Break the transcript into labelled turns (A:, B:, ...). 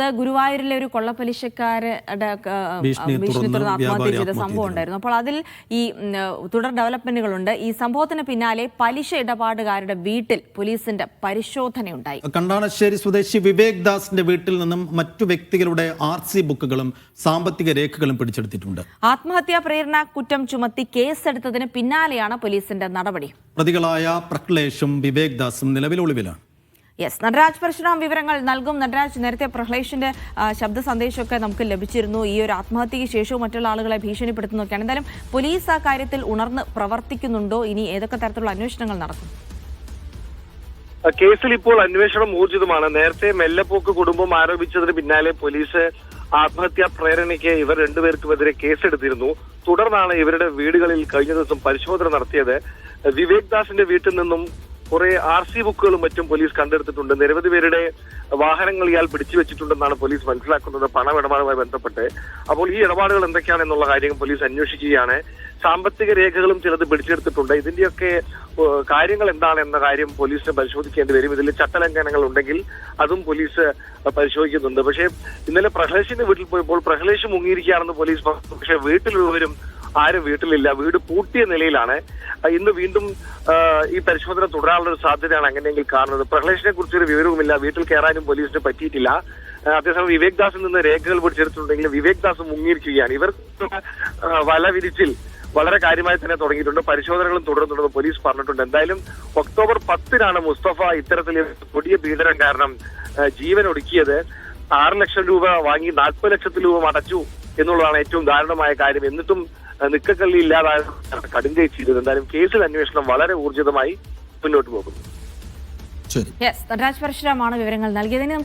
A: ത് ഗുരുവായൂരിലെ ഒരു കൊള്ളപ്പലിശക്കാരുടെ ഭീഷണി
B: തുടർന്ന്
A: ആത്മഹത്യ ചെയ്ത സംഭവം ഉണ്ടായിരുന്നു. അപ്പോൾ അതിൽ ഈ തുടർ ഡെവലപ്മെന്റുകളുണ്ട്. ഈ സംഭവത്തിന് പിന്നാലെ പലിശ ഇടപാടുകാരുടെ വീട്ടിൽ പോലീസിന്റെ പരിശോധനയുണ്ടായി.
B: കണ്ടാണശ്ശേരി സ്വദേശി വിവേക് ദാസിന്റെ വീട്ടിൽ നിന്നും മറ്റു വ്യക്തികളുടെ ആർ സി ബുക്കുകളും സാമ്പത്തിക രേഖകളും പിടിച്ചെടുത്തിട്ടുണ്ട്.
A: ആത്മഹത്യാ പ്രേരണ കുറ്റം ചുമത്തി കേസെടുത്തതിന് പിന്നാലെയാണ് പോലീസിന്റെ നടപടി.
B: പ്രതികളായ പ്രക്ലേഷും വിവേക് ദാസും നിലവിൽ ഒളിവിലാണ്.
A: യെസ് നടരാജ് പരശുരാം വിവരങ്ങൾ നൽകും. നടരാജ് നേരത്തെ പ്രഹ്ലേഷിന്റെ ശബ്ദ സന്ദേശമൊക്കെ നമുക്ക് ലഭിച്ചിരുന്നു. ഈ ഒരു ആത്മഹത്യയ്ക്ക് ശേഷവും മറ്റുള്ള ആളുകളെ ഭീഷണിപ്പെടുത്തുന്നൊക്കെയാണ് എന്തായാലും പോലീസ് ആ കാര്യത്തിൽ ഉണർന്ന് പ്രവർത്തിക്കുന്നുണ്ടോ? ഇനി ഏതൊക്കെ തരത്തിലുള്ള അന്വേഷണങ്ങൾ നടക്കും?
C: കേസിൽ ഇപ്പോൾ അന്വേഷണം ഊർജിതമാണ്. നേരത്തെ മെല്ലപ്പോക്ക് കുടുംബം ആരോപിച്ചതിന് പിന്നാലെ പോലീസ് ആത്മഹത്യാ പ്രേരണയ്ക്ക് ഇവർ രണ്ടുപേർക്കുമെതിരെ കേസെടുത്തിരുന്നു. തുടർന്നാണ് ഇവരുടെ വീടുകളിൽ കഴിഞ്ഞ ദിവസം പരിശോധന നടത്തിയത്. വിവേക് ദാസിന്റെ വീട്ടിൽ നിന്നും കുറെ ആർ സി ബുക്കുകളും മറ്റും പോലീസ് കണ്ടെടുത്തിട്ടുണ്ട്. നിരവധി പേരുടെ വാഹനങ്ങൾ ഇയാൾ പിടിച്ചു വെച്ചിട്ടുണ്ടെന്നാണ് പോലീസ് മനസ്സിലാക്കുന്നത്. പണമിടപാടുമായി ബന്ധപ്പെട്ട്. അപ്പോൾ ഈ ഇടപാടുകൾ എന്തൊക്കെയാണെന്നുള്ള കാര്യം പോലീസ് അന്വേഷിക്കുകയാണ്. സാമ്പത്തിക രേഖകളും ചിലത് പിടിച്ചെടുത്തിട്ടുണ്ട്. ഇതിന്റെയൊക്കെ കാര്യങ്ങൾ എന്താണ് എന്ന കാര്യം പോലീസിന് പരിശോധിക്കേണ്ടി വരും. ഇതിൽ ചട്ടലംഘനങ്ങൾ ഉണ്ടെങ്കിൽ അതും പോലീസ് പരിശോധിക്കുന്നുണ്ട്. പക്ഷേ ഇന്നലെ പ്രഹ്ലേഷിന്റെ വീട്ടിൽ പോയപ്പോൾ പ്രഹ്ലേഷ് മുങ്ങിയിരിക്കുകയാണെന്ന് പോലീസ് പറഞ്ഞു. പക്ഷേ വീട്ടിലുള്ളവരും ആരും വീട്ടിലില്ല. വീട് പൂട്ടിയ നിലയിലാണ്. ഇന്ന് വീണ്ടും ഈ പരിശോധന തുടരാനുള്ള ഒരു സാധ്യതയാണ് അങ്ങനെയെങ്കിൽ കാണുന്നത്. പ്രഹ്ലേഷിനെ കുറിച്ചൊരു വിവരവുമില്ല. വീട്ടിൽ കയറാനും പോലീസിന് പറ്റിയിട്ടില്ല. അതേസമയം വിവേക് ദാസിൽ നിന്ന് രേഖകൾ പിടിച്ചെടുത്തിട്ടുണ്ടെങ്കിൽ വിവേക് ദാസ് മുങ്ങിയിരിക്കുകയാണ്. ഇവർ വല വിരിച്ചിൽ വളരെ കാര്യമായി തന്നെ തുടങ്ങിയിട്ടുണ്ട്. പരിശോധനകളും തുടരുന്നുണ്ടെന്ന് പോലീസ് പറഞ്ഞിട്ടുണ്ട്. എന്തായാലും ഒക്ടോബർ പത്തിനാണ് മുസ്തഫ ഇത്തരത്തിൽ കൊടിയ പീഡനം കാരണം ജീവൻ ഒടുക്കിയത് ആറ് ലക്ഷം രൂപ വാങ്ങി നാൽപ്പത് ലക്ഷത്തിൽ രൂപ അടച്ചു എന്നുള്ളതാണ് ഏറ്റവും ദാരുണമായ കാര്യം. എന്നിട്ടും നിക്കക്കള്ളി ഇല്ലാതായ കടുങ്കൈ ചെയ്തത്. എന്തായാലും കേസിൽ അന്വേഷണം വളരെ ഊർജിതമായി മുന്നോട്ട് പോകുന്നു.
B: ശരി.
A: യെസ് നടരാജ് പരശുരാമാണ് വിവരങ്ങൾ നൽകിയതിന്